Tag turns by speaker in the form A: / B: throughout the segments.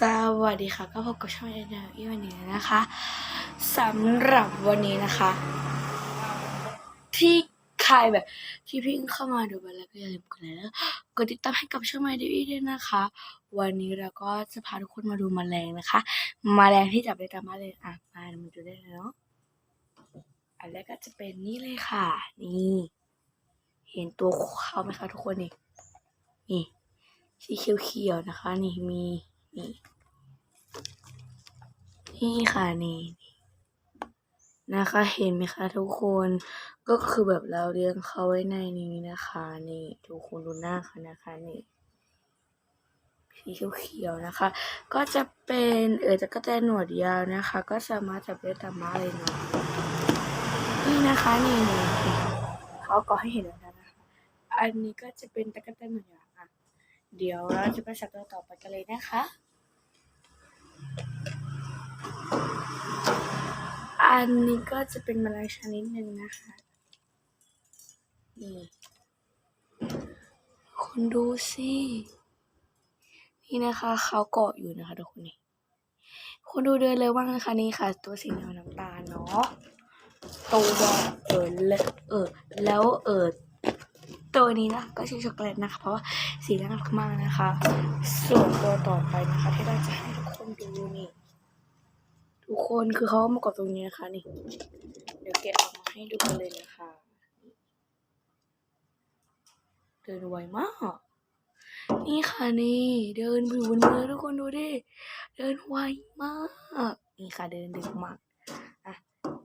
A: สวัสดีค่ะ ก็พบกับช่องเดนอีวันนี้นะคะสำหรับวันนี้นะคะ ที่ใครแบบที่พิ่งเข้ามาดูไปแล้วก็อย่าลืมกดไลค์แล้วกดติดตามให้กับช่องมาดีด้วยนะคะ วันนี้เราก็จะพาทุกคนมาดูมแมลงนะคะมแมลงที่จับได้ตามบ้านเลยอะมามาดูได้เลยเนาะอันแรกก็จะเป็นนี่เลยค่ะ นี่ เห็นตัวเขาไหมคะทุกคนนี่นี่สีเขียวๆนะคะ นี่มี นี่ นี่ค่ะนี่นะคะ เห็นไหมคะทุกคนก็คือแบบเราเลี้ยงเขาไว้ในนี้นะคะ นี่ทุกคนดูหน้าเขานะคะนี่สีเขียวๆนะคะ ก็จะเป็นเออจะก็แต่หนวดยาวนะคะ ก็สามารถจับได้ตามมาเลยเนาะนี่นะคะนี่นี่เขาก็ให้เห็นแล้วนะคะอันนี้ก็จะเป็นตะกั่วแตนหนวดยาวอะเดี๋ยวเราจะไปสับตัวต่อไปกันเลยนะคะ อันนี้ก็จะเป็นแมลงชนิดหนึ่งนะคะนี่คนดูสินี่นะคะเขาเกาะอยู่นะคะทุกคนนี่คนดูเดินเลยว่างนะคะนี่ค่ะ ตัวสีน้ำตาลเนาะตัวเออเลเออแล้วเออตัวนี้นะก็ชื่อช็อกโกแลตนะคะ เพราะว่าสีน่ารักมากนะคะ ส่วนตัวต่อไปนะคะที่เราจะให้ ทุกคนดูนี่ทุกคนคือเขามาเกาะตรงนี้นะคะนี่ เดี๋ยวแกะออกมาให้ดูกันเลยนะคะเดินไวมาก นี่ค่ะนี่ เดินอยู่บนมือทุกคนดูดิเดินไวมากนี่ค่ะเดินดึกมากอะ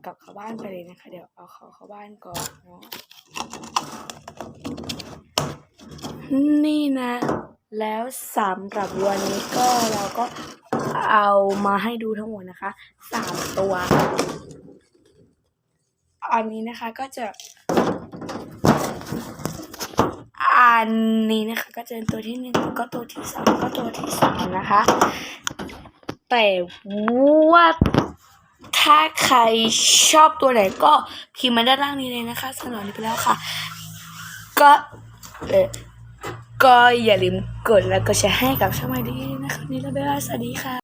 A: กลับเข้าบ้านไปเลยนะคะ เดี๋ยวเอาเขาเข้าบ้านก่อนเนาะนี่นะ แล้วสำหรับวันนี้ก็เราก็ เอามาให้ดูทั้งหมดนะคะสามตัว อันนี้นะคะก็จะอันนี้นะคะก็จะเป็นตัวที่หนึ่งก็ตัวที่สองก็ตัวที่สามนะคะ แต่ว่าถ้าใครชอบตัวไหนก็พิมพ์มาด้านล่างนี้เลยนะคะสำหรับนนี้ไปแล้วค่ะ ก็เออก็อย่าลืมกดแล้วก็แชร์ให้กับช่องไอดีนะคะวันนี้เราเบลล่าสวัสดีค่ะ